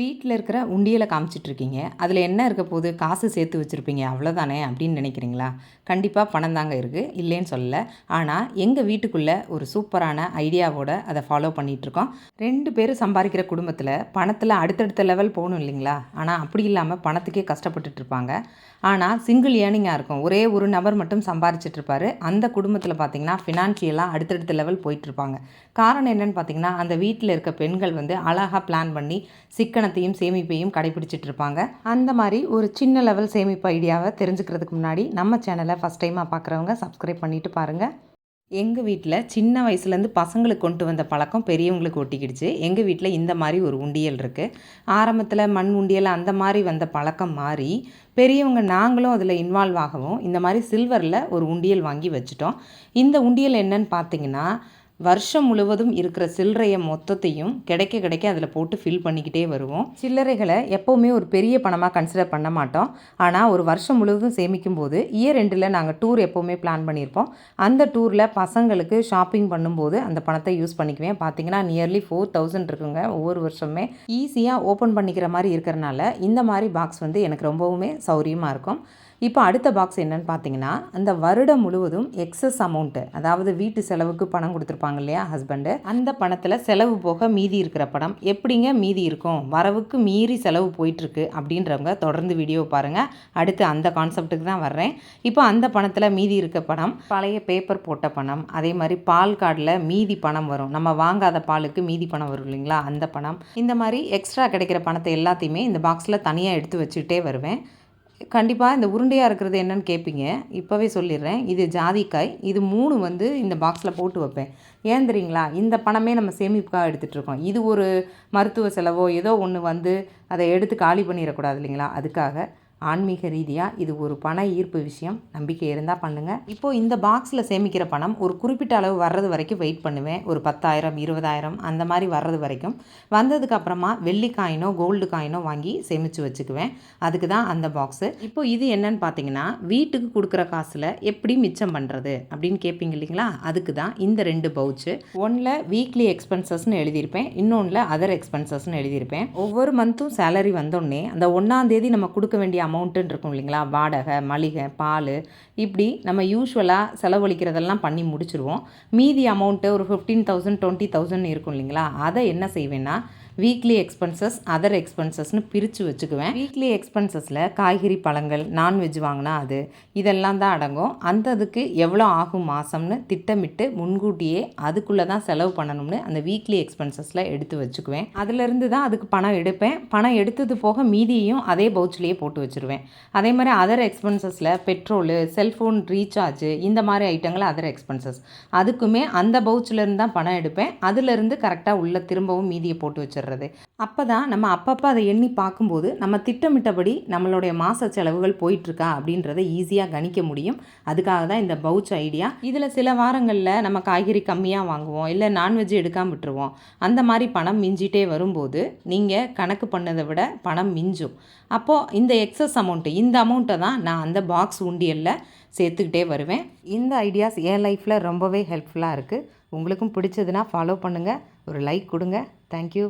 வீட்டில் இருக்கிற உண்டியலை காமிச்சிட்ருக்கீங்க. அதில் என்ன இருக்க போது காசு சேர்த்து வச்சுருப்பீங்க. அவ்வளோதானே அப்படின்னு நினைக்கிறீங்களா? கண்டிப்பாக பணம் தாங்க இருக்குது இல்லைன்னு சொல்லலை. ஆனால் எங்கள் வீட்டுக்குள்ளே ஒரு சூப்பரான ஐடியாவோட அதை ஃபாலோ பண்ணிகிட்ருக்கோம் ரெண்டு பேரும் சம்பாதிக்கிற குடும்பத்தில் பணத்தில் அடுத்தடுத்த லெவல் போகணும் இல்லைங்களா? ஆனால் அப்படி இல்லாமல் பணத்துக்கே கஷ்டப்பட்டுட்டு இருப்பாங்க ஆனால் சிங்கிள் ஏர்னிங்காக இருக்கும். ஒரே ஒரு நபர் மட்டும் சம்பாரிச்சிட்ருப்பாரு அந்த குடும்பத்தில் பார்த்தீங்கன்னா ஃபினான்ஷியலாக அடுத்தடுத்த லெவல் போயிட்டுருப்பாங்க காரணம் என்னன்னு பார்த்தீங்கன்னா அந்த வீட்டில் இருக்க பெண்கள் வந்து அழகாக பிளான் பண்ணி சிக்கனத்தையும் சேமிப்பையும் கடைபிடிச்சிட்டு இருப்பாங்க அந்த மாதிரி ஒரு சின்ன லெவல் சேமிப்பு ஐடியாவை தெரிஞ்சுக்கிறதுக்கு முன்னாடி நம்ம சேனலை ஃபஸ்ட் டைமாக பார்க்குறவங்க சப்ஸ்கிரைப் பண்ணிட்டு பாருங்கள் எங்கள் வீட்டில் சின்ன வயசுலேருந்து பசங்களுக்கு கொண்டு வந்த பழக்கம் பெரியவங்களுக்கு ஒட்டிக்கிடுச்சு. எங்கள் வீட்டில் இந்த மாதிரி ஒரு உண்டியல் இருக்குது ஆரம்பத்தில் மண் உண்டியல் அந்த மாதிரி வந்த பழக்கம் மாறி பெரியவங்க நாங்களும் அதில் இன்வால்வ் ஆகவும் இந்த மாதிரி சில்வரில் ஒரு உண்டியல் வாங்கி வச்சுட்டோம். இந்த உண்டியல் என்னன்னு பார்த்தீங்கன்னா வருஷம் முழுவதும் இருக்கிற சில்லறையை மொத்தத்தையும் கிடைக்க கிடைக்க அதில் போட்டு ஃபில் பண்ணிக்கிட்டே வருவோம். சில்லறைகளை எப்போவுமே ஒரு பெரிய பணமாக கன்சிடர் பண்ண மாட்டோம். ஆனால் ஒரு வருஷம் முழுவதும் சேமிக்கும் போது இயர் ரெண்டில் நாங்கள் டூர் எப்போவுமே பிளான் பண்ணியிருப்போம் அந்த டூரில் பசங்களுக்கு ஷாப்பிங் பண்ணும்போது அந்த பணத்தை யூஸ் பண்ணிக்குவேன். பார்த்தீங்கன்னா நியர்லி ஃபோர் தௌசண்ட் இருக்குங்க ஒவ்வொரு வருஷமே. ஈஸியாக ஓப்பன் பண்ணிக்கிற மாதிரி இருக்கிறனால இந்த மாதிரி பாக்ஸ் வந்து எனக்கு ரொம்பவுமே சௌரியமாக இருக்கும். இப்போ அடுத்த பாக்ஸ் என்னன்னு பார்த்தீங்கன்னா அந்த வருடம் முழுவதும் எக்ஸஸ் அமௌண்ட்டு அதாவது வீட்டு செலவுக்கு பணம் கொடுத்துருப்பாங்க இல்லையா ஹஸ்பண்டு அந்த பணத்தில் செலவு போக மீதி இருக்கிற பணம் எப்படிங்க மீதி இருக்கும்? வரவுக்கு மீறி செலவு போயிட்டுருக்கு அப்படின்றவங்க தொடர்ந்து வீடியோ பாருங்கள் அடுத்து அந்த கான்செப்ட்டுக்கு தான் வர்றேன். இப்போ அந்த பணத்தில் மீதி இருக்க பணம் பழைய பேப்பர் போட்ட பணம் அதே மாதிரி பால் கார்டில் மீதி பணம் வரும். நம்ம வாங்காத பாலுக்கு மீதி பணம் வரும் இல்லைங்களா அந்த பணம். இந்த மாதிரி எக்ஸ்ட்ரா கிடைக்கிற பணத்தை எல்லாத்தையுமே இந்த பாக்ஸில் தனியாக எடுத்து வச்சுக்கிட்டே வருவேன். கண்டிப்பாக இந்த உருண்டையாக இருக்கிறது என்னன்னு கேட்பீங்க இப்போவே சொல்லிடுறேன். இது ஜாதிக்காய். இது மூணு வந்து இந்த பாக்ஸில் போட்டு வைப்பேன். ஏன் தெரியுங்களா? இந்த பணமே நம்ம சேமிப்புக்காக எடுத்துகிட்ருக்கோம் இது ஒரு மருத்துவ செலவோ ஏதோ ஒன்று வந்து அதை எடுத்து காலி பண்ணிடக்கூடாது இல்லைங்களா? அதுக்காக. ஆன்மீக ரீதியாக இது ஒரு பண ஈர்ப்பு விஷயம். நம்பிக்கை இருந்தால் பண்ணுங்கள் இப்போது இந்த பாக்ஸில் சேமிக்கிற பணம் ஒரு குறிப்பிட்ட அளவு வர்றது வரைக்கும் வெயிட் பண்ணுவேன். ஒரு பத்தாயிரம் இருபதாயிரம் அந்த மாதிரி வர்றது வரைக்கும். வந்ததுக்கப்புறமா வெள்ளி காயினோ கோல்டு காயினோ வாங்கி சேமித்து வச்சுக்குவேன். அதுக்கு தான் அந்த பாக்ஸு இப்போ இது என்னன்னு பார்த்தீங்கன்னா வீட்டுக்கு கொடுக்குற காசில் எப்படி மிச்சம் பண்ணுறது அப்படின்னு கேட்பீங்க இல்லைங்களா? அதுக்கு தான் இந்த ரெண்டு பவுச்சு ஒன்றில் வீக்லி எக்ஸ்பென்சஸ்னு எழுதியிருப்பேன். இன்னொன்றில் அதர் எக்ஸ்பென்சஸ்னு எழுதியிருப்பேன். ஒவ்வொரு மந்த்தும் சேலரி வந்தோடனே அந்த ஒன்றாம் தேதி நம்ம கொடுக்க வேண்டிய அமௌண்ட்டுன்னு இருக்கும் இல்லைங்களா? வாடகை மளிகை பால் இப்படி நம்ம யூஸ்வலாக செலவழிக்கிறதெல்லாம் பண்ணி முடிச்சுருவோம். மீதி அமௌண்ட்டு ஒரு ஃபிஃப்டீன் தௌசண்ட் டுவெண்ட்டி தௌசண்ட் இருக்கும் இல்லைங்களா? அதை என்ன செய்வேன்னா வீக்லி எக்ஸ்பென்சஸ் அதர் எக்ஸ்பென்சஸ்னு பிரித்து வச்சுக்குவேன். வீக்லி எக்ஸ்பென்சஸில் காய்கறி பழங்கள் நான்வெஜ் வாங்கினா அது இதெல்லாம் தான் அடங்கும். அந்த அதுக்கு எவ்வளோ ஆகும் மாதம்னு திட்டமிட்டு முன்கூட்டியே அதுக்குள்ளே தான் செலவு பண்ணணும்னு அந்த வீக்லி எக்ஸ்பென்சஸில் எடுத்து வச்சுக்குவேன். அதுலேருந்து தான் அதுக்கு பணம் எடுப்பேன். பணம் எடுத்தது போக மீதியையும் அதே பவுச்சிலேயே போட்டு வச்சுருவேன். அதே மாதிரி அதர் எக்ஸ்பென்சஸில் பெட்ரோலு செல்ஃபோன் ரீசார்ஜ் இந்த மாதிரி ஐட்டங்கள் அதர் எக்ஸ்பென்சஸ் அதுக்குமே அந்த பவுச்சிலேருந்து தான் பணம் எடுப்பேன். அதுலேருந்து கரெக்டாக உள்ளே திரும்பவும் மீதியை போட்டு வச்சிடுறது அப்போ தான் நம்ம அப்பப்போ அதை எண்ணி பார்க்கும்போது நம்ம திட்டமிட்டபடி நம்மளுடைய மாத செலவுகள் போயிட்டுருக்கா அப்படின்றத ஈஸியாக கணிக்க முடியும். அதுக்காக தான் இந்த பவுச் ஐடியா இதில் சில வாரங்களில் நம்ம காய்கறி கம்மியாக வாங்குவோம் இல்லை நான்வெஜ் எடுக்காமல் விட்டுருவோம். அந்த மாதிரி பணம் மிஞ்சிட்டே வரும்போது நீங்கள் கணக்கு பண்ணதை விட பணம் மிஞ்சும். அப்போது இந்த எக்ஸஸ் எக்ஸஸ் அமௌண்ட்டு இந்த அமௌண்ட்டை தான் நான் அந்த பாக்ஸ் உண்டியலில் சேர்த்துக்கிட்டே வருவேன். இந்த ஐடியாஸ் என் லைஃப்பில் ரொம்பவே ஹெல்ப்ஃபுல்லாக இருக்குது உங்களுக்கும் பிடிச்சதுன்னா ஃபாலோ பண்ணுங்கள் ஒரு லைக் கொடுங்க. தேங்க்யூ